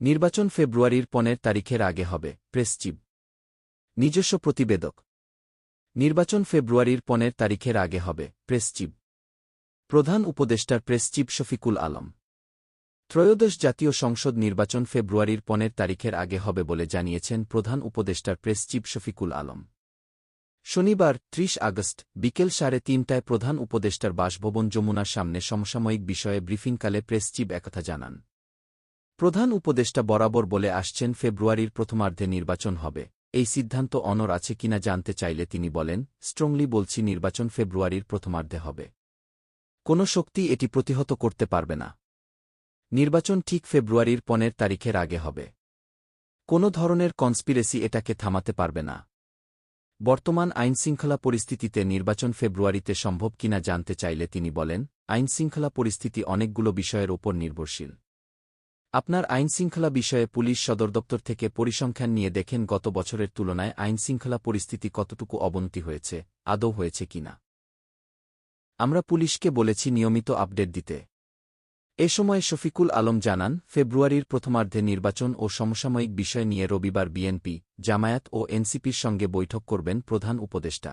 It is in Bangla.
নির্বাচন ফেব্রুয়ারির পনেরো তারিখের আগে হবে, প্রেস চিফ। নিজস্ব প্রতিবেদক। নির্বাচন ফেব্রুয়ারির পনেরো তারিখের আগে হবে, প্রেস চিফ। প্রধান উপদেষ্টার প্রেস চিফ শফিকুল আলম। ত্রয়োদশ জাতীয় সংসদ নির্বাচন ফেব্রুয়ারির পনেরো তারিখের আগে হবে বলে জানিয়েছেন প্রধান উপদেষ্টার প্রেস চিফ শফিকুল আলম। শনিবার, ত্রিশ আগস্ট, বিকেল সাড়ে তিনটায় প্রধান উপদেষ্টার বাসভবন যমুনার সামনে সমসাময়িক বিষয়ে ব্রিফিংকালে প্রেস একথা জানান। প্রধান উপদেষ্টা বরাবর বলে আসছেন, ফেব্রুয়ারির প্রথমার্ধে নির্বাচন হবে। এই সিদ্ধান্ত অনর আছে কিনা জানতে চাইলে তিনি বলেন, স্ট্রংলি বলছি নির্বাচন ফেব্রুয়ারির প্রথমার্ধে হবে। কোনো শক্তি এটি প্রতিহত করতে পারবে না। নির্বাচন ঠিক ফেব্রুয়ারির পনেরো তারিখের আগে হবে। কোনো ধরনের কনস্পিরেসি এটাকে থামাতে পারবে না। বর্তমান আইনশৃঙ্খলা পরিস্থিতিতে নির্বাচন ফেব্রুয়ারিতে সম্ভব কিনা জানতে চাইলে তিনি বলেন, আইনশৃঙ্খলা পরিস্থিতি অনেকগুলো বিষয়ের ওপর নির্ভরশীল। আপনার আইনশৃঙ্খলা বিষয়ে পুলিশ সদর দপ্তর থেকে পরিসংখ্যান নিয়ে দেখেন গত বছরের তুলনায় আইনশৃঙ্খলা পরিস্থিতি কতটুকু অবনতি হয়েছে, আদৌ হয়েছে কিনা আমরা পুলিশকে বলেছি নিয়মিত আপডেট দিতে। এ সময় শফিকুল আলম জানান, ফেব্রুয়ারির প্রথমার্ধে নির্বাচন ও সমসাময়িক বিষয় নিয়ে রবিবার বিএনপি, জামায়াত ও এনসিপির সঙ্গে বৈঠক করবেন প্রধান উপদেষ্টা।